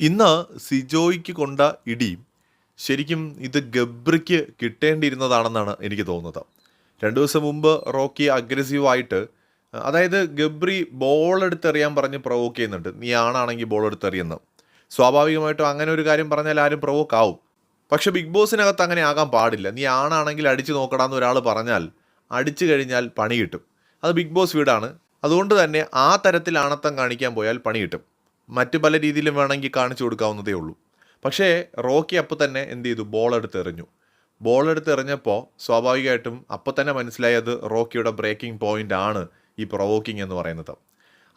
ഇന്ന് സിജോയ്ക്ക് കൊണ്ട ഇടി ശരിക്കും ഇത് ഗബ്രിക്ക് കിട്ടേണ്ടിയിരുന്നതാണെന്നാണ് എനിക്ക് തോന്നുന്നത്. രണ്ടു ദിവസം മുമ്പ് റോക്കി അഗ്രസീവായിട്ട് അതായത് ഗബ്രി ബോൾ എടുത്തെറിയാൻ പറഞ്ഞ് പ്രൊവോക്ക് ചെയ്യുന്നുണ്ട്. നീ ആണാണെങ്കിൽ ബോൾ എടുത്തെറിയുന്നു. സ്വാഭാവികമായിട്ടും അങ്ങനെ ഒരു കാര്യം പറഞ്ഞാൽ ആരും പ്രൊവോക്ക് ആവും. പക്ഷേ ബിഗ് ബോസിനകത്ത് അങ്ങനെ ആകാൻ പാടില്ല. നീ ആണാണെങ്കിൽ അടിച്ചു നോക്കടാന്ന് ഒരാൾ പറഞ്ഞാൽ അടിച്ചു കഴിഞ്ഞാൽ പണി കിട്ടും. അത് ബിഗ് ബോസ് വീടാണ്. അതുകൊണ്ട് തന്നെ ആ തരത്തിൽ ആണത്തം കാണിക്കാൻ പോയാൽ പണി കിട്ടും. മറ്റു പല രീതിയിലും വേണമെങ്കിൽ കാണിച്ചു കൊടുക്കാവുന്നതേ ഉള്ളൂ. പക്ഷേ റോക്കി അപ്പോൾ തന്നെ എന്ത് ചെയ്തു? ബോൾ എടുത്ത് എറിഞ്ഞു. ബോൾ എടുത്ത് എറിഞ്ഞപ്പോൾ സ്വാഭാവികമായിട്ടും അപ്പോൾ തന്നെ മനസ്സിലായത് റോക്കിയുടെ ബ്രേക്കിംഗ് പോയിന്റ് ആണ് ഈ പ്രൊവോക്കിംഗ് എന്ന് പറയുന്നത്.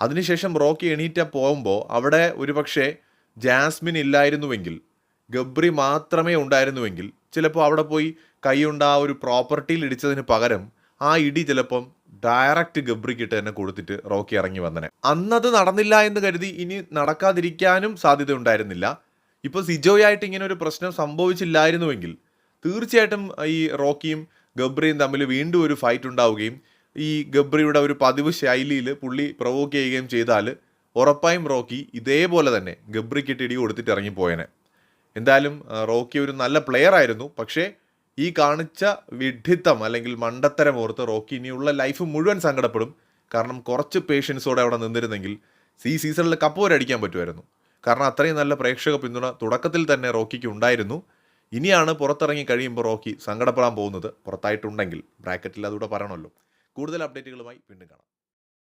അതിനുശേഷം റോക്കി എണീറ്റ പോകുമ്പോൾ അവിടെ ഒരുപക്ഷെ ജാസ്മിൻ ഇല്ലായിരുന്നുവെങ്കിൽ ഗബ്രി മാത്രമേ ഉണ്ടായിരുന്നുവെങ്കിൽ ചിലപ്പോൾ അവിടെ പോയി കൈയുണ്ട ആ ഒരു പ്രോപ്പർട്ടിയിൽ ഇടിച്ചതിന് പകരം ആ ഇടി ചിലപ്പം ഡയറക്റ്റ് ഗബ്രിക്കിട്ട് തന്നെ കൊടുത്തിട്ട് റോക്കി ഇറങ്ങി വന്നനെ. അന്നത് നടന്നില്ല എന്ന് കരുതി ഇനി നടക്കാതിരിക്കാനും സാധ്യത ഉണ്ടായിരുന്നില്ല. ഇപ്പോൾ സിജോയായിട്ട് ഇങ്ങനെ ഒരു പ്രശ്നം സംഭവിച്ചില്ലായിരുന്നുവെങ്കിൽ തീർച്ചയായിട്ടും ഈ റോക്കിയും ഗബ്രിയും തമ്മിൽ വീണ്ടും ഒരു ഫൈറ്റ് ഉണ്ടാവുകയും ഈ ഗബ്രിയുടെ ഒരു പതിവ് ശൈലിയിൽ പുള്ളി പ്രൊവോക്ക് ചെയ്യുകയും ചെയ്താൽ ഉറപ്പായും റോക്കി ഇതേപോലെ തന്നെ ഗബ്രിക്കിട്ട് ഇടി കൊടുത്തിട്ട് ഇറങ്ങിപ്പോയനെ. എന്തായാലും റോക്കി ഒരു നല്ല പ്ലെയർ ആയിരുന്നു. പക്ഷേ ഈ കാണിച്ച വിഡ്ഢിത്തം അല്ലെങ്കിൽ മണ്ടത്തരം ഓർത്ത് റോക്കി ഇനിയുള്ള ലൈഫ് മുഴുവൻ സങ്കടപ്പെടും. കാരണം കുറച്ച് പേഷ്യൻസോടെ അവിടെ നിന്നിരുന്നെങ്കിൽ ഈ സീസണിൽ കപ്പ് വരെ അടിക്കാൻ പറ്റുമായിരുന്നു. കാരണം അത്രയും നല്ല പ്രേക്ഷക പിന്തുണ തുടക്കത്തിൽ തന്നെ റോക്കിക്ക് ഉണ്ടായിരുന്നു. ഇനിയാണ് പുറത്തിറങ്ങി കഴിയുമ്പോൾ റോക്കി സങ്കടപ്പെടാൻ പോകുന്നത് പുറത്തായിട്ടുണ്ടെങ്കിൽ. ബ്രാക്കറ്റിൽ അതുകൂടെ പറയണമല്ലോ. കൂടുതൽ അപ്ഡേറ്റുകളുമായി വീണ്ടും കാണാം.